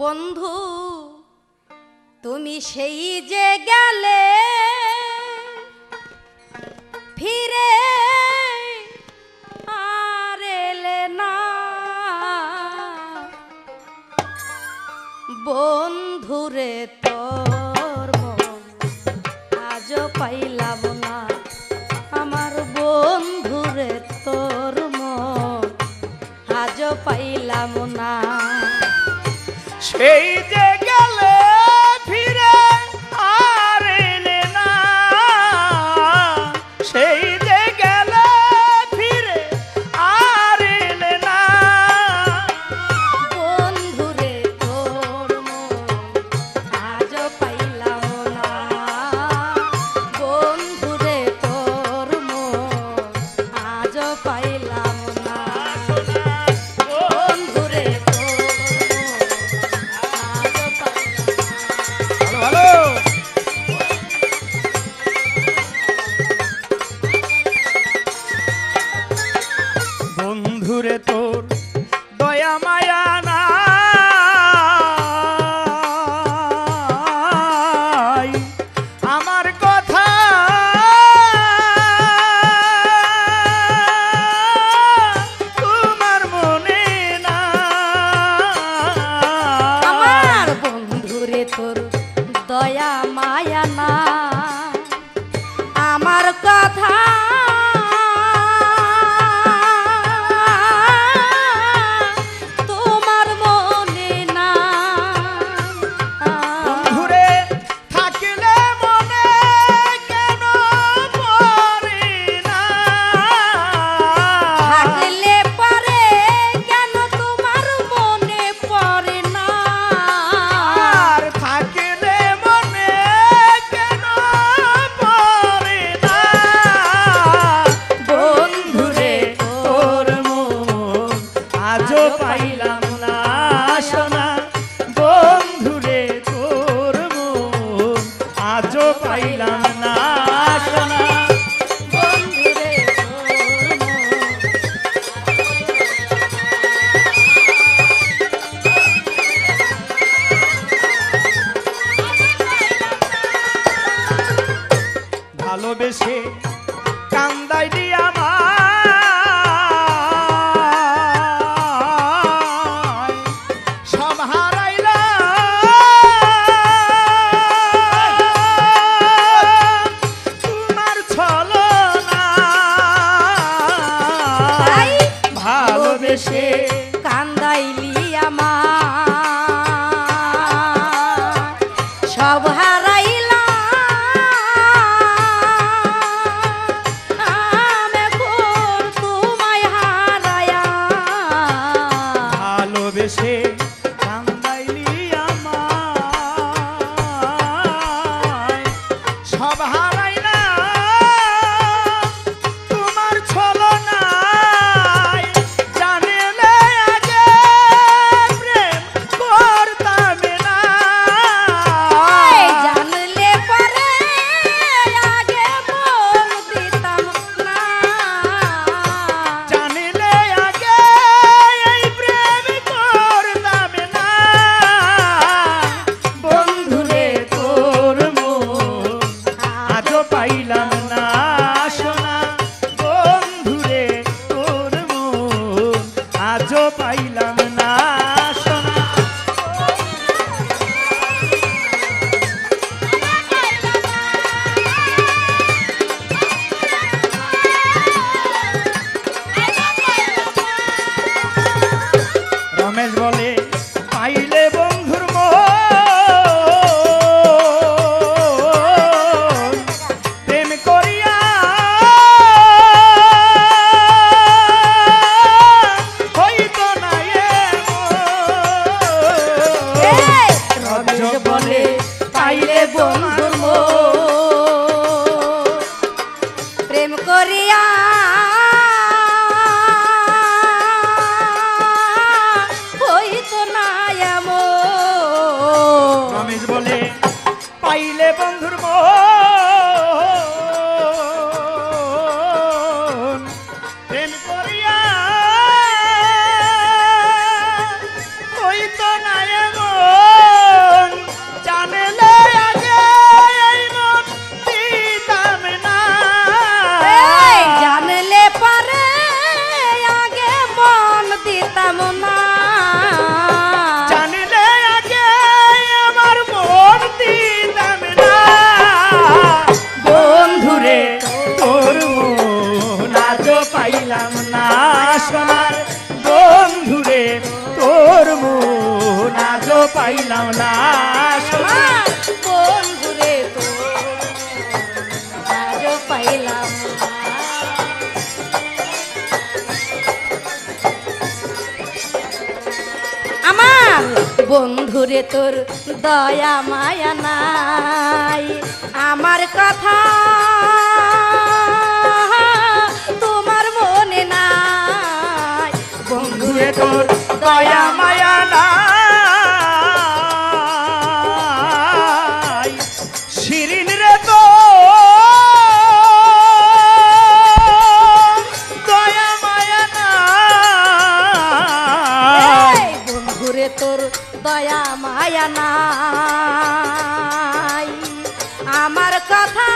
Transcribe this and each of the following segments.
বন্ধু, তুমি সেই যে গেলে ফিরে আর এলে না। বন্ধুরে তোর মন আজ পাইলাম না। আমার বন্ধুরে তোর মন আজ পাইলাম না। সেই যে বন্ধুরে তোর দয়া মায়া 我快乐 সে বন্ধুর প্রেম করিয়া না এমন। রমেশ বলে বন্ধু পাইলাম না বন্ধুরে তো পাইলাম আমার বন্ধুরে তোর দয়া মায়া নাই। আমার কথা তোমার মনে নাই। বন্ধুরে তোর দয়া মায়া দয়া মায়া নাই। আমার কথা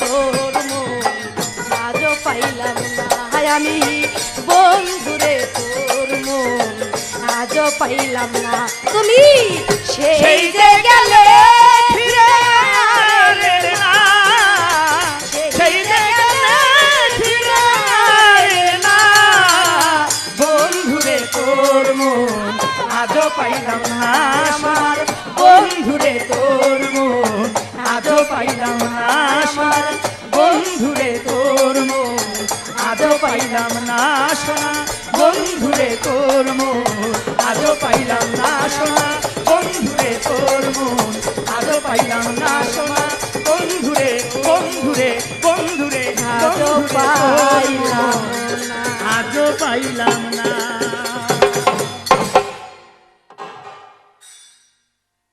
তোর মন আজও পাইলাম না। আমি বন্ধুরে তোর মন আজও পাইলাম না। তুমি সেই যে গেলে ফিরে এলে সোনা বন্ধুরে তোর মন আজও পাইলাম না সোনা বন্ধুরে তোর মন আজও পাইলাম না সোনা বন্ধুরে বন্ধুরে বন্ধুরে আজও পাইলাম না আজও পাইলাম না।